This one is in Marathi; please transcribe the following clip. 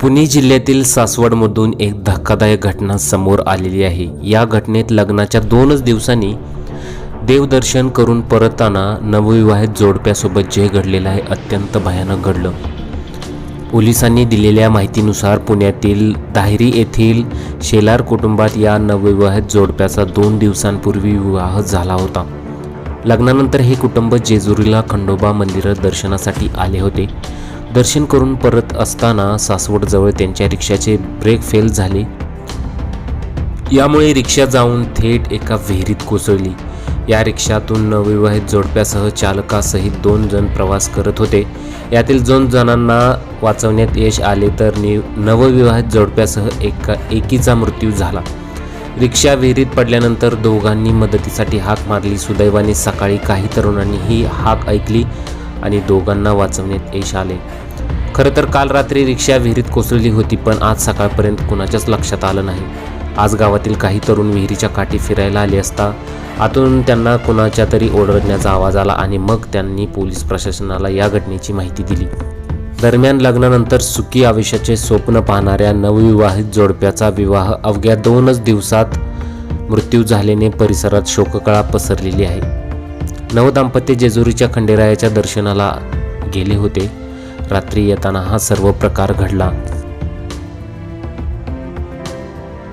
पुणे जिल्ह्यातील सासवडमधून एक धक्कादायक घटना समोर आलेली आहे. या घटनेत लग्नाच्या दोनच दिवसांनी देवदर्शन करून परतताना नवविवाहित जोडप्यासोबत जे घडलेलं आहे अत्यंत भयानक घडलं. पोलिसांनी दिलेल्या माहितीनुसार पुण्यातील दाहेरी येथील शेलार कुटुंबात या नवविवाहित जोडप्याचा दोन दिवसांपूर्वी विवाह झाला होता. लग्नानंतर हे कुटुंब जेजुरीला खंडोबा मंदिरात दर्शनासाठी आले होते. दर्शन करून परत असताना सासवडजवळ त्यांच्या रिक्षाचे ब्रेक फेल झाले. यामुळे रिक्षा जाऊन थेट एका विहिरीत कोसळली. या रिक्षातून नवविवाहित जोडप्यासह चालकासहित दोन जण प्रवास करत होते. यातील दोन जणांना वाचवण्यात यश आले तर नि नवविवाहित जोडप्यासह एका एकीचा मृत्यू झाला. रिक्षा विहिरीत पडल्यानंतर दोघांनी मदतीसाठी हाक मारली. सुदैवाने सकाळी काही तरुणांनी ही हाक ऐकली. आणि दोघांना वाचवण्यात यश आले. खरं तर काल रात्री रिक्षा विहिरीत कोसळली होती पण आज सकाळपर्यंत कुणाच्याच लक्षात आलं नाही. आज गावातील काही तरुण विहिरीच्या काठी फिरायला आले असता आतून त्यांना कुणाच्या तरी ओरडण्याचा आवाज आला आणि मग त्यांनी पोलीस प्रशासनाला या घटनेची माहिती दिली. दरम्यान लग्नानंतर सुखी आयुष्याचे स्वप्न पाहणाऱ्या नवविवाहित जोडप्याचा विवाह अवघ्या दोनच दिवसात मृत्यू झाल्याने परिसरात शोककळा पसरलेली आहे. नवदाम्पत्य जेजुरीच्या खंडेरायाच्या दर्शनाला गेले होते. रात्री येताना हा सर्व प्रकार घडला.